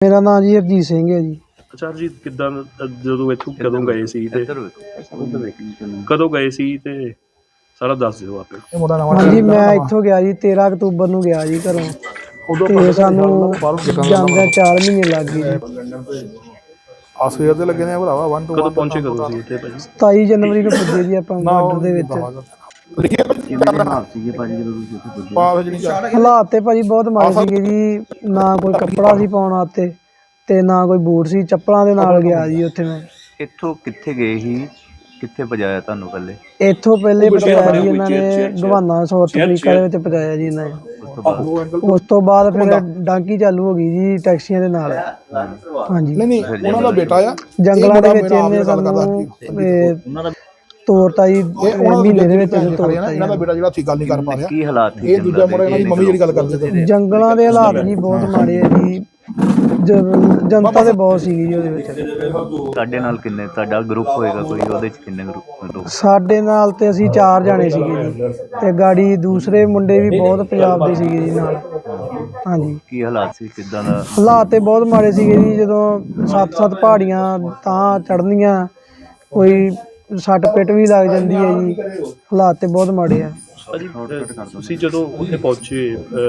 ਮੇਰਾ ਨਾਮ ਜੀ ਹਰਜੀਤ ਸਿੰਘ ਹੈ ਜੀ। ਅੱਛਾ ਜੀ ਕਿੱਦਾਂ ਜਦੋਂ ਇੱਥੋਂ ਕਦੋਂ ਗਏ ਸੀ ਤੇ ਕਦੋਂ ਗਏ ਸੀ ਤੇ ਸਾਰਾ ਦੱਸ ਦਿਓ ਆਪੇ। ਹਾਂਜੀ ਮੈਂ ਇੱਥੋਂ ਗਿਆ ਜੀ 13 ਅਕਤੂਬਰ ਨੂੰ ਗਿਆ ਜੀ ਘਰੋਂ। ਤੇ ਸਾਨੂੰ ਜਾਂਦਿਆਂ 4 ਮਹੀਨੇ ਲੱਗ ਗਏ ਜੀ। ਆ ਸਵੇਰ ਦੇ ਲੱਗੇ ਨੇ ਭਰਾਵਾ 1 ਟੂ ਕਦੋਂ ਪਹੁੰਚੇ ਕਦੋਂ ਸੀ ਇੱਥੇ ਭਾਜੀ? 27 ਜਨਵਰੀ ਨੂੰ ਪੁੱਜੇ ਜੀ ਆਪਾਂ ਬਾਰਡਰ ਦੇ ਵਿੱਚ। ਪਾਸ ਜਿਹੜੀ ਜਾ ਹਾਲਾਤ ਤੇ ਭਾਜੀ ਬਹੁਤ ਮਾੜੇ ਸੀਗੇ ਜੀ ਨਾ ਕੋਈ ਕੱਪੜਾ ਸੀ ਪਾਉਣ ਵਾਸਤੇ ਤੇ ਨਾ ਕੋਈ ਬੂਟ ਸੀ ਚੱਪਲਾਂ ਦੇ ਨਾਲ ਗਿਆ ਜੀ ਉੱਥੇ ਮੈਂ। ਇੱਥੋਂ ਕਿੱਥੇ ਗਏ ਸੀ? ਕਿੱਥੇ ਪਜਾਇਆ ਤੁਹਾਨੂੰ ਪਹਿਲੇ ਇੱਥੋਂ ਪਹਿਲੇ ਪਹੁੰਚਾਇਆ ਜੀ ਇਹਨਾਂ ਨੇ ਗਵਾਨਾ ਸਾਊਥ ਅਫਰੀਕਾ ਦੇ ਵਿੱਚ ਪਹੁੰਚਾਇਆ ਜੀ ਇਹਨਾਂ ਨੇ। ਉਸ ਤੋਂ ਬਾਅਦ? ਫਿਰ ਡਾਂਕੀ ਚਾਲੂ ਹੋ ਗਈ ਜੀ ਟੈਕਸੀਆਂ ਦੇ ਨਾਲ। ਹਾਂਜੀ। ਨਹੀਂ ਨਹੀਂ ਉਹਨਾਂ ਦਾ ਬੇਟਾ ਆ। ਜੰਗਲਾਂ ਦੇ ਵਿੱਚ ਇਹਨੇ ਸਾਨੂੰ ਤੋਰਤਾ ਜੀ ਮਹੀਨੇ ਦੇ ਵਿੱਚ ਇਹਨੂੰ ਤੋਰਤਾ ਇਹਨਾਂ ਦਾ ਬੇਟਾ ਜਿਹੜਾ ਸੀ ਗੱਲ ਨਹੀਂ ਕਰ ਪਾ ਰਿਹਾ ਕੀ ਹਾਲਾਤ ਸੀ ਇਹ ਦੂਜਾ ਮੁੰਡਾ ਇਹਨਾਂ ਦੀ ਮੰਮੀ ਜਿਹੜੀ ਗੱਲ ਕਰਦੇ ਤੇ ਜੰਗਲਾਂ ਦੇ ਹਾਲਾਤ ਜੀ ਬਹੁਤ ਮਾੜੇ ਆ ਜੀ। ਜਨਤਾ ਤੇ ਬਹੁਤ ਸੀਗੀ ਜੀ ਉਹਦੇ ਵਿੱਚ। ਤੁਹਾਡੇ ਨਾਲ ਕਿੰਨੇ? ਤੁਹਾਡਾ ਗਰੁੱਪ ਹੋਏਗਾ ਕੋਈ? ਉਹਦੇ ਚ ਕਿੰਨੇ ਗਰੁੱਪ ਸਾਡੇ ਨਾਲ ਤੇ ਅਸੀਂ ਚਾਰ ਜਾਣੇ ਸੀਗੇ ਜੀ। ਤੇ ਗਾੜੀ ਦੂਸਰੇ ਮੁੰਡੇ ਵੀ ਬਹੁਤ ਪੰਜਾਬ ਦੇ ਸੀਗੇ ਜੀ ਨਾਲ। ਹਾਂਜੀ। ਕੀ ਹਾਲਾਤ ਸੀ? ਕਿਦਾਂ ਦਾ? ਹਾਲਾਤ ਤੇ ਬਹੁਤ ਮਾੜੇ ਸੀਗੇ ਜੀ। ਜਦੋਂ ਸੱਤ ਸੱਤ ਪਹਾੜੀਆਂ ਤਾਂ ਚੜ੍ਹਨੀਆਂ ਕੋਈ ਸੱਟ ਪਿੱਟ ਵੀ ਲੱਗ ਜਾਂਦੀ ਹੈ ਜੀ। ਹਾਲਾਤ ਤੇ ਬਹੁਤ ਮਾੜੇ ਆ। ਭਾਜੀ ਤੁਸੀਂ ਜਦੋਂ ਉੱਥੇ ਪਹੁੰਚੇ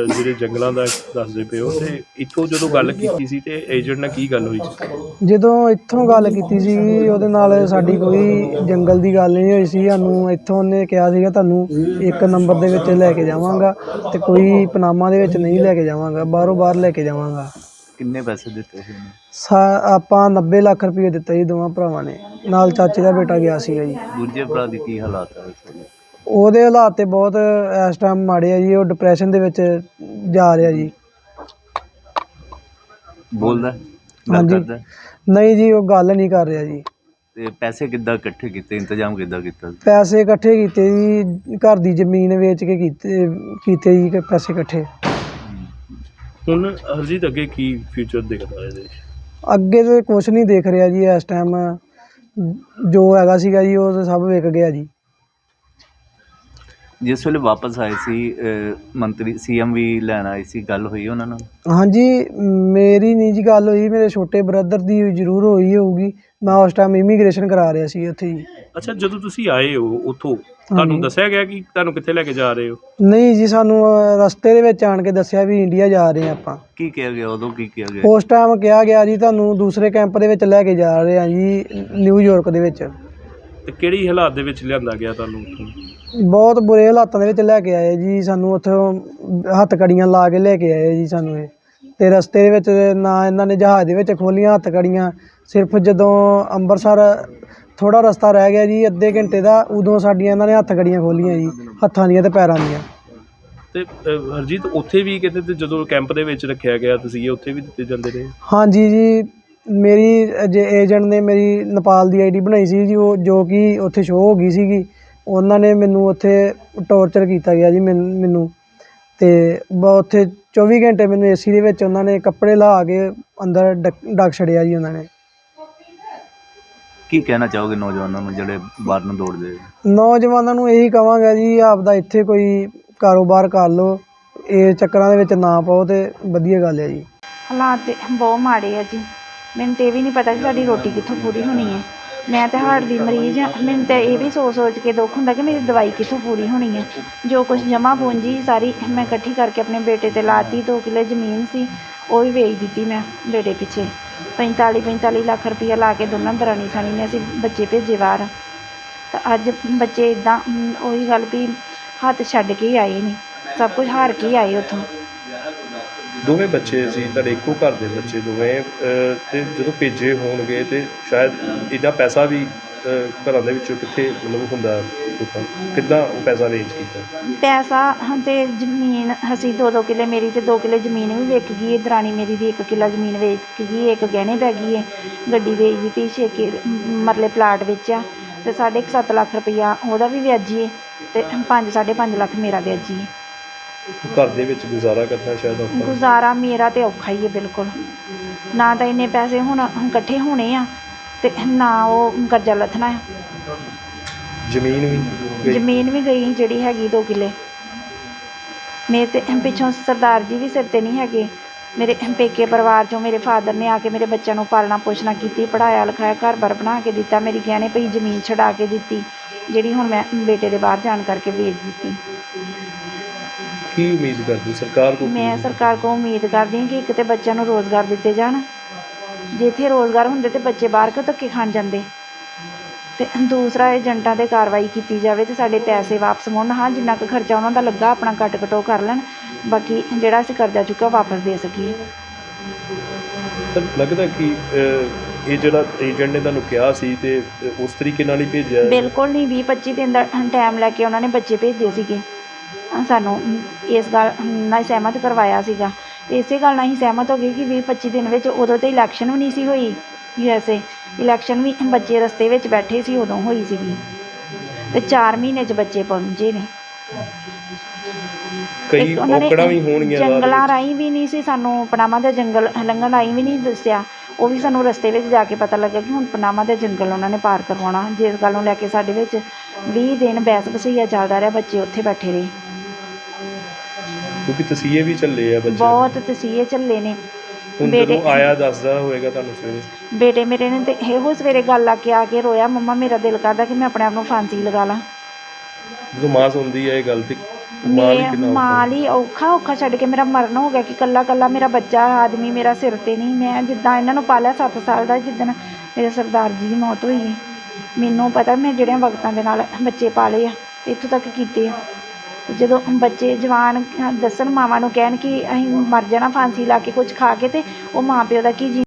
ਜਿਹੜੇ ਜੰਗਲਾਂ ਦਾ ਦੱਸਦੇ ਪਏ ਹੋ ਤੇ ਇੱਥੋਂ ਜਦੋਂ ਗੱਲ ਕੀਤੀ ਸੀ ਤੇ ਏਜੰਟ ਨਾਲ ਕੀ ਗੱਲ ਹੋਈ ਸੀ? ਜਦੋਂ ਇੱਥੋਂ ਗੱਲ ਕੀਤੀ ਸੀ ਉਹਦੇ ਨਾਲ ਸਾਡੀ ਕੋਈ ਜੰਗਲ ਦੀ ਗੱਲ ਨਹੀਂ ਹੋਈ ਸੀ। ਸਾਨੂੰ ਇੱਥੋਂ ਉਹਨੇ ਕਿਹਾ ਸੀਗਾ ਤੁਹਾਨੂੰ ਇੱਕ ਨੰਬਰ ਦੇ ਵਿੱਚ ਲੈ ਕੇ ਜਾਵਾਂਗਾ ਤੇ ਕੋਈ ਪਨਾਮਾ ਦੇ ਵਿੱਚ ਨਹੀਂ ਲੈ ਕੇ ਜਾਵਾਂਗਾ। ਬਾਹਰੋਂ ਬਾਹਰ ਲੈ ਕੇ ਜਾਵਾਂਗਾ। ਕਿੰਨੇ ਪੈਸੇ ਦਿੱਤੇ ਸੀ ਉਹਨੇ ਸਾ- ਆਪਾਂ 90 ਲੱਖ ਰੁਪਏ ਦਿੱਤਾ ਜੀ ਦੋਵਾਂ ਭਰਾਵਾਂ ਨੇ ਨਾਲ ਚਾਚੇ ਦਾ ਬੇਟਾ ਗਿਆ ਸੀਗਾ ਜੀ ਦੂਜੇ ਭਰਾ ਦੀ ਕੀ ਹਾਲਾਤ ਹੈ ਇਸ ਵੇਲੇ? ਉਹਦੇ ਹਾਲਾਤ ਤੇ ਬਹੁਤ ਇਸ ਟਾਈਮ ਮਾੜੇ ਆ ਜੀ ਉਹ ਡਿਪਰੈਸ਼ਨ ਦੇ ਵਿੱਚ ਜਾ ਰਿਹਾ ਜੀ ਬੋਲਦਾ ਹੈ? ਗੱਲ ਹਾਂਜੀ। ਕਰਦਾ ਹੈ? ਨਹੀਂ ਜੀ ਉਹ ਗੱਲ ਨਹੀਂ ਕਰ ਰਿਹਾ ਜੀ ਤੇ ਪੈਸੇ ਕਿੱਦਾਂ ਇਕੱਠੇ ਕੀਤੇ ਇੰਤਜ਼ਾਮ ਕਿੱਦਾਂ ਕੀਤਾ ਪੈਸੇ ਇਕੱਠੇ ਕੀਤੇ ਜੀ ਘਰ ਦੀ ਜ਼ਮੀਨ ਵੇਚ ਕੇ ਕੀਤੇ ਕੀਤੇ ਜੀ ਕਿ ਪੈਸੇ ਇਕੱਠੇ ਹੁਣ ਹਰਜੀਤ ਅੱਗੇ ਕੀ ਫਿਊਚਰ ਦਿਖਦਾ ਇਹਦੇ ਅੱਗੇ ਤੇ ਕੁਝ ਨਹੀਂ ਦੇਖ ਰਿਹਾ ਜੀ ਇਸ ਟਾਈਮ ਜੋ ਹੈਗਾ ਸੀਗਾ ਜੀ, ਉਹ ਤਾਂ ਸਭ ਵਿਕ ਗਿਆ ਜੀ। ਜਿਸ ਵੇਲੇ ਵਾਪਸ ਆਏ ਸੀ ਅਹ, ਮੰਤਰੀ ਸੀਐਮ ਵੀ ਲੈਣ ਆਏ ਸੀ ਗੱਲ ਹੋਈ ਉਹਨਾਂ ਨਾਲ? ਹਾਂਜੀ ਮੇਰੀ ਨਹੀਂ ਜੀ ਗੱਲ ਹੋਈ ਮੇਰੇ ਛੋਟੇ ਬ੍ਰਦਰ ਦੀ ਜ਼ਰੂਰ ਹੋਈ ਹੋਊਗੀ। ਮੈਂ ਉਸ ਟਾਈਮ ਇਮੀਗ੍ਰੇਸ਼ਨ ਕਰਾ ਰਿਹਾ ਸੀ ਉੱਥੇ ਜੀ ਅੱਛਾ ਜਦੋਂ ਤੁਸੀਂ ਆਏ ਹੋ ਉੱਥੋਂ ਤੁਹਾਨੂੰ ਦੱਸਿਆ ਗਿਆ ਕਿ ਤੁਹਾਨੂੰ ਕਿੱਥੇ ਲੈ ਕੇ ਜਾ ਰਹੇ ਹੋ? ਨਹੀਂ ਜੀ ਸਾਨੂੰ ਅਹ, ਰਸਤੇ ਦੇ ਵਿੱਚ ਆਣ ਕੇ ਦੱਸਿਆ ਵੀ ਇੰਡੀਆ ਜਾ ਰਹੇ ਹਾਂ ਆਪਾਂ। ਕੀ ਕਿਹਾ ਗਿਆ? ਉਦੋਂ ਕੀ ਕਿਹਾ ਗਿਆ? ਉਸ ਟਾਈਮ ਕਿਹਾ ਗਿਆ ਜੀ ਤੁਹਾਨੂੰ ਦੂਸਰੇ ਕੈਂਪ ਦੇ ਵਿੱਚ ਲੈ ਕੇ ਜਾ ਰਹੇ ਹਾਂ ਜੀ ਨਿਊਯਾਰਕ ਦੇ ਵਿੱਚ। ਤੇ ਕਿਹੜੀ ਹਾਲਾਤ ਦੇ ਵਿੱਚ ਲਿਆਂਦਾ ਗਿਆ ਤੁਹਾਨੂੰ ਉੱਥੋਂ? ਬਹੁਤ ਬੁਰੇ ਹਾਲਾਤਾਂ ਦੇ ਵਿੱਚ ਲੈ ਕੇ ਆਏ ਜੀ ਸਾਨੂੰ ਉੱਥੋਂ ਹੱਥ ਕੜੀਆਂ ਲਾ ਕੇ ਲੈ ਕੇ ਆਏ ਜੀ ਸਾਨੂੰ ਇਹ। ਤੇ ਰਸਤੇ ਦੇ ਵਿੱਚ ਨਾ ਇਹਨਾਂ ਨੇ ਜਹਾਜ਼ ਦੇ ਵਿੱਚ ਖੋਲੀਆਂ ਹੱਥ ਕੜੀਆਂ ਸਿਰਫ ਜਦੋਂ ਅੰਮ੍ਰਿਤਸਰ ਥੋੜਾ ਰਸਤਾ ਰਹਿ ਗਿਆ ਜੀ ਅੱਧੇ ਘੰਟੇ ਦਾ ਉਦੋਂ ਸਾਡੀਆਂ ਇਹਨਾਂ ਨੇ ਹੱਥ ਕੜੀਆਂ ਖੋਲੀਆਂ ਜੀ ਹੱਥਾਂ ਦੀਆਂ ਤੇ ਪੈਰਾਂ ਦੀਆਂ। ਤੇ ਹਰਜੀਤ ਉੱਥੇ ਵੀ ਕਿਤੇ ਤੇ ਜਦੋਂ ਕੈਂਪ ਦੇ ਵਿੱਚ ਰੱਖਿਆ ਗਿਆ ਤੁਸੀਂ ਉੱਥੇ ਵੀ ਦਿੱਤੇ ਜਾਂਦੇ ਰਹੇ? ਹਾਂਜੀ ਜੀ ਮੇਰੀ ਜੇ ਏਜੰਟ ਨੇ ਮੇਰੀ ਨੇਪਾਲ ਦੀ ਆਈਡੀ ਬਣਾਈ ਸੀ ਜੀ ਉਹ ਜੋ ਕਿ ਉੱਥੇ ਸ਼ੋਅ ਹੋ ਗਈ ਸੀਗੀ। ਉਹਨਾਂ ਨੇ ਮੈਨੂੰ ਉੱਥੇ ਟੌਰਚਰ ਕੀਤਾ ਗਿਆ ਜੀ ਮੈਨ- ਮੈਨੂੰ। ਤੇ ਬ- ਉੱਥੇ 24 ਘੰਟੇ ਮੈਨੂੰ ਏਸੀ ਦੇ ਵਿੱਚ ਉਹਨਾਂ ਨੇ ਕੱਪੜੇ ਲਾ ਕੇ ਅੰਦਰ ਡਕ- ਡੱਕ ਛੜਿਆ ਜੀ ਉਹਨਾਂ ਨੇ। ਕੀ ਕਹਿਣਾ ਚਾਹੋਗੇ ਨੌਜਵਾਨਾਂ ਨੂੰ ਜਿਹੜੇ ਬਾਹਰ ਨੂੰ ਦੌੜਦੇ ਨੌਜਵਾਨਾਂ ਨੂੰ ਇਹੀ ਕਵਾਂਗਾ ਜੀ ਆਪਦਾ ਇੱਥੇ ਕੋਈ ਕਾਰੋਬਾਰ ਕਰ ਲਓ ਇਹ ਚੱਕਰਾਂ ਦੇ ਵਿੱਚ ਨਾ ਪਾਓ ਤੇ ਵਧੀਆ ਗੱਲ ਹੈ ਜੀ। ਹਾਲਾਤ ਤੇ ਬਹੁਤ ਮਾੜੇ ਆ ਜੀ। ਮੈਨੂੰ ਤੇ ਇਹ ਵੀ ਨਹੀਂ ਪਤਾ ਕਿ ਸਾਡੀ ਰੋਟੀ ਕਿੱਥੋਂ ਪੂਰੀ ਹੋਣੀ ਹੈ। ਮੈਂ ਤਾਂ ਹਾਰਟ ਦੀ ਮਰੀਜ਼ ਹਾਂ ਮੈਨੂੰ ਤਾਂ ਇਹ ਵੀ ਸੋਚ ਸੋਚ ਕੇ ਦੁੱਖ ਹੁੰਦਾ ਕਿ ਮੇਰੀ ਦਵਾਈ ਕਿੱਥੋਂ ਪੂਰੀ ਹੋਣੀ ਹੈ ਜੋ ਕੁਛ ਜਮ੍ਹਾਂ ਪੂੰਜੀ ਸਾਰੀ ਮੈਂ ਇਕੱਠੀ ਕਰਕੇ ਆਪਣੇ ਬੇਟੇ ਤੇ ਲਾ ਤੀ ਦੋ ਕਿੱਲੇ ਜ਼ਮੀਨ ਸੀ, ਉਹ ਵੀ ਵੇਚ ਦਿੱਤੀ ਮੈਂ ਬੇਟੇ ਪਿੱਛੇ। 45 45 ਲੱਖ ਰੁਪਈਆ ਲਾ ਕੇ ਦੋਨਾਂ ਦਰਾਣੀ ਸਾਣੀ ਨੇ ਅਸੀਂ ਬੱਚੇ ਭੇਜੇ ਬਾਹਰ। ਤਾਂ ਅੱਜ ਬੱਚੇ ਇੱਦਾਂ ਉਹੀ ਗੱਲ ਵੀ ਹੱਥ ਛੱਡ ਕੇ ਹੀ ਆਏ ਨੇ। ਸਭ ਕੁਝ ਹਾਰ ਕੇ ਹੀ ਆਏ ਉੱਥੋਂ। ਦੋਵੇਂ ਬੱਚੇ ਅਸੀਂ ਤੁਹਾਡੇ ਇੱਕੋ ਘਰ ਦੇ ਬੱਚੇ ਦੋਵੇਂ ਅ, ਜਦੋਂ ਭੇਜੇ ਹੋਣਗੇ ਅਤੇ ਸ਼ਾਇਦ ਇਹਦਾ ਪੈਸਾ ਵੀ ਘਰਾਂ ਦੇ ਵਿੱਚੋਂ ਕਿੱਥੇ ਮਤਲਬ ਹੁੰਦਾ ਲੋਕਾਂ ਨੂੰ? ਕਿੱਦਾਂ ਉਹ ਪੈਸਾ ਅਰੇਂਜ ਕੀਤਾ? ਪੈਸਾ ਤੇ ਜ਼ਮੀਨ ਅਸੀਂ ਦੋ ਦੋ ਕਿੱਲੇ ਮੇਰੀ ਤੇ ਦੋ ਕਿੱਲੇ ਜ਼ਮੀਨ ਵੀ ਵਿਕ ਗਈ ਹੈ ਦਰਾਣੀ ਮੇਰੀ ਦੀ ਇੱਕ ਕਿੱਲਾ ਜ਼ਮੀਨ ਵੇਚ ਗਈ ਇੱਕ ਗਹਿਣੇ ਪੈ ਗਈ ਹੈ ਗੱਡੀ ਵੇਚ ਦਿੱਤੀ ਛੇ ਕਿ ਮਰਲੇ ਪਲਾਟ ਵੇਚਿਆ। ਤੇ ਸਾਢੇ ਕੁ ਸੱਤ ਲੱਖ ਰੁਪਈਆ ਉਹਦਾ ਵੀ ਵਿਆਜੀ ਹੈ ਤੇ ਪੰਜ ਸਾਢੇ ਪੰਜ ਲੱਖ ਮੇਰਾ ਵਿਆਜੀ ਹੈ ਘਰ ਦੇ ਵਿੱਚ ਗੁਜ਼ਾਰਾ ਕਰਨਾ ਸ਼ਾਇਦ ਔਖਾ ਗੁਜ਼ਾਰਾ ਮੇਰਾ ਤੇ ਔਖਾ ਹੀ ਹੈ ਬਿਲਕੁਲ। ਨਾ ਤਾਂ ਇੰਨੇ ਪੈਸੇ ਹੁਣ ਇਕੱਠੇ ਹੋਣੇ ਆ ਤੇ ਨਾ ਉਹ ਕਰਜ਼ਾ ਲੱਥਣਾ ਹੈ ਜ਼ਮੀਨ ਵੀ ਗਈ। ਜ਼ਮੀਨ ਵੀ ਗਈ ਜਿਹੜੀ ਹੈਗੀ ਦੋ ਕਿੱਲੇ। ਮੇਰੇ ਤੇ ਪਿੱਛੋਂ ਸਰਦਾਰ ਜੀ ਵੀ ਸਿਰ ਤੇ ਨਹੀਂ ਹੈਗੇ। ਮੇਰੇ ਪੇਕੇ ਪਰਿਵਾਰ 'ਚੋਂ ਮੇਰੇ ਫਾਦਰ ਨੇ ਆ ਕੇ ਮੇਰੇ ਬੱਚਿਆਂ ਨੂੰ ਪਾਲਣਾ ਪੋਸ਼ਣਾ ਕੀਤੀ ਪੜ੍ਹਾਇਆ ਲਿਖਾਇਆ ਘਰ-ਬਾਰ ਬਣਾ ਕੇ ਦਿੱਤਾ ਮੇਰੀ ਗਹਿਣੇ ਪਈ ਜ਼ਮੀਨ ਛਡਾ ਕੇ ਦਿੱਤੀ ਜਿਹੜੀ ਹੁਣ ਮੈਂ ਬੇਟੇ ਦੇ ਬਾਹਰ ਜਾਣ ਕਰਕੇ ਵੇਚ ਦਿੱਤੀ। ਕੀ ਉਮੀਦ ਕਰਦੇ ਸਰਕਾਰ ਕੋਲ ਮੈਂ ਸਰਕਾਰ ਕੋਲ ਉਮੀਦ ਕਰਦੀ ਹਾਂ ਕਿ ਇੱਕ ਤੇ ਬੱਚਿਆਂ ਨੂੰ ਰੋਜ਼ਗਾਰ ਦਿੱਤੇ ਜਾਣ। ਜੇ ਇੱਥੇ ਰੋਜ਼ਗਾਰ ਹੁੰਦੇ ਤੇ ਬੱਚੇ ਬਾਹਰ ਕਿਉਂ ਧੱਕੇ ਖਾਣ ਜਾਂਦੇ? ਤੇ ਦੂਸਰਾ ਏਜੰਟਾਂ ਤੇ ਕਾਰਵਾਈ ਕੀਤੀ ਜਾਵੇ ਤੇ ਸਾਡੇ ਪੈਸੇ ਵਾਪਸ ਮੁੜਨ ਹਾਂ ਜਿੰਨਾ ਕੁ ਖਰਚਾ ਉਹਨਾਂ ਦਾ ਲੱਗਾ ਆਪਣਾ ਕੱਟ ਕਟੋ ਕਰ ਲੈਣ। ਬਾਕੀ ਜਿਹੜਾ ਅਸੀਂ ਕਰਜ਼ਾ ਚੁੱਕਿਆ ਵਾਪਸ ਦੇ ਸਕੀਏ। ਸਰ ਲੱਗਦਾ ਕਿ ਇਹ ਜਿਹੜਾ ਏਜੰਟ ਨੇ ਤੁਹਾਨੂੰ ਕਿਹਾ ਸੀ ਤੇ ਉਸ ਤਰੀਕੇ ਨਾਲ ਹੀ ਭੇਜਿਆ? ਬਿਲਕੁਲ ਨਹੀਂ 20 25 ਦਿਨ ਦਾ ਟਾਈਮ ਲੈ ਕੇ ਉਹਨਾਂ ਨੇ ਬੱਚੇ ਭੇਜੇ ਸੀਗੇ। ਸਾਨੂੰ ਇਸ ਗੱਲ ਨਾਲ ਸਹਿਮਤ ਕਰਵਾਇਆ ਸੀਗਾ। ਇਸੇ ਗੱਲ ਨਾਲ ਹੀ ਸਹਿਮਤ ਹੋ ਗਏ ਕਿ 20 25 ਦਿਨ ਵਿੱਚ ਉਦੋਂ ਤੇ ਇਲੈਕਸ਼ਨ ਵੀ ਨਹੀਂ ਸੀ ਹੋਈ ਏ। ਇਲੈਕਸ਼ਨ ਵੀ ਬੱਚੇ ਰਸਤੇ ਵਿੱਚ ਬੈਠੇ ਸੀ ਉਦੋਂ ਹੋਈ ਸੀਗੀ। ਤੇ 4 ਮਹੀਨੇ 'ਚ ਬੱਚੇ ਪਹੁੰਚੇ ਨੇ। ਕਈ ਔਕੜਾਂ ਵੀ ਹੋਣਗੀਆਂ ਬਾਅਦ ਜੰਗਲਾਂ। ਰਾਹੀਂ ਵੀ ਨਹੀਂ ਸੀ ਸਾਨੂੰ ਪਨਾਮਾ ਦੇ ਜੰਗਲ ਲੰਘਣ ਰਾਹੀਂ ਵੀ ਨਹੀਂ ਦੱਸਿਆ। ਉਹ ਵੀ ਸਾਨੂੰ ਰਸਤੇ ਵਿੱਚ ਜਾ ਕੇ ਪਤਾ ਲੱਗਾ ਕਿ ਹੁਣ ਪਨਾਮਾ ਦੇ ਜੰਗਲ ਉਹਨਾਂ ਨੇ ਪਾਰ ਕਰਵਾਉਣਾ। ਜਿਸ ਗੱਲ ਨੂੰ ਲੈ ਕੇ ਸਾਡੇ ਵਿੱਚ 20 ਦਿਨ ਬਹਿਸ ਬਸਈਆ ਚੱਲਦਾ ਰਿਹਾ ਬੱਚੇ ਉੱਥੇ ਬੈਠੇ ਰਹੇ। ਕਿਉਂਕਿ ਤਸੀਹੇ ਵੀ ਚੱਲੇ ਆ ਬੱਚੇ ਬਹੁਤ ਤਸੀਹੇ ਝੱਲੇ ਨੇ। ਹੁਣ ਜਦੋਂ ਆਇਆ ਦੱਸਦਾ ਹੋਏਗਾ ਤੁਹਾਨੂੰ ਸਵੇਰੇ। ਬੇਟੇ ਮੇਰੇ ਨੇ ਤੇ ਇਹੋ ਸਵੇਰੇ ਗੱਲ ਆ ਕੇ ਆ ਕੇ ਰੋਇਆ ਮੰਮਾ ਮੇਰਾ ਦਿਲ ਕਰਦਾ ਕਿ ਮੈਂ ਆਪਣੇ ਆਪ ਨੂੰ ਫਾਂਸੀ ਲਗਾ ਲਾਂ। ਜਦੋਂ ਮਾਂ ਸੁਣਦੀ ਹੈ ਇਹ ਗੱਲ ਤੇ ਮਾਂ ਲਈ ਮੈਂ ਕਿੰਨਾ ਔਖਾ। ਔਖਾ ਔਖਾ ਛੱਡ ਕੇ ਮੇਰਾ ਮਰਨ ਹੋ ਗਿਆ ਕਿ ਕੱਲਾ ਕੱਲਾ ਮੇਰਾ ਬੱਚਾ ਆਦਮੀ ਮੇਰਾ ਸਿਰ ਤੇ ਨਹੀਂ। ਮੈਂ ਜਿੱਦਾਂ ਇਹਨਾਂ ਨੂੰ ਪਾਲਿਆ 7 ਸਾਲ ਦਾ ਜਿੱਦਣ ਮੇਰੇ ਸਰਦਾਰ ਜੀ ਦੀ ਮੌਤ ਹੋਈ ਹੈ ਮੈਨੂੰ ਪਤਾ ਮੈਂ ਜਿਹੜਿਆਂ ਵਕਤਾਂ ਦੇ ਨਾਲ ਬੱਚੇ ਪਾਲੇ ਆ ਤੇ ਇੱਥੋਂ ਤੱਕ ਕੀਤੇ ਆ। ਜਦੋਂ ਬੱਚੇ ਜਵਾਨ ਦੱਸਣ ਮਾਵਾਂ ਨੂੰ ਕਹਿਣ ਕਿ ਅਸੀਂ ਮਰ ਜਾਣਾ, ਫਾਂਸੀ ਲਾ ਕੇ ਕੁਝ ਖਾ ਕੇ ਅਤੇ ਉਹ ਮਾਂ ਪਿਓ ਦਾ ਕੀ ਜੀ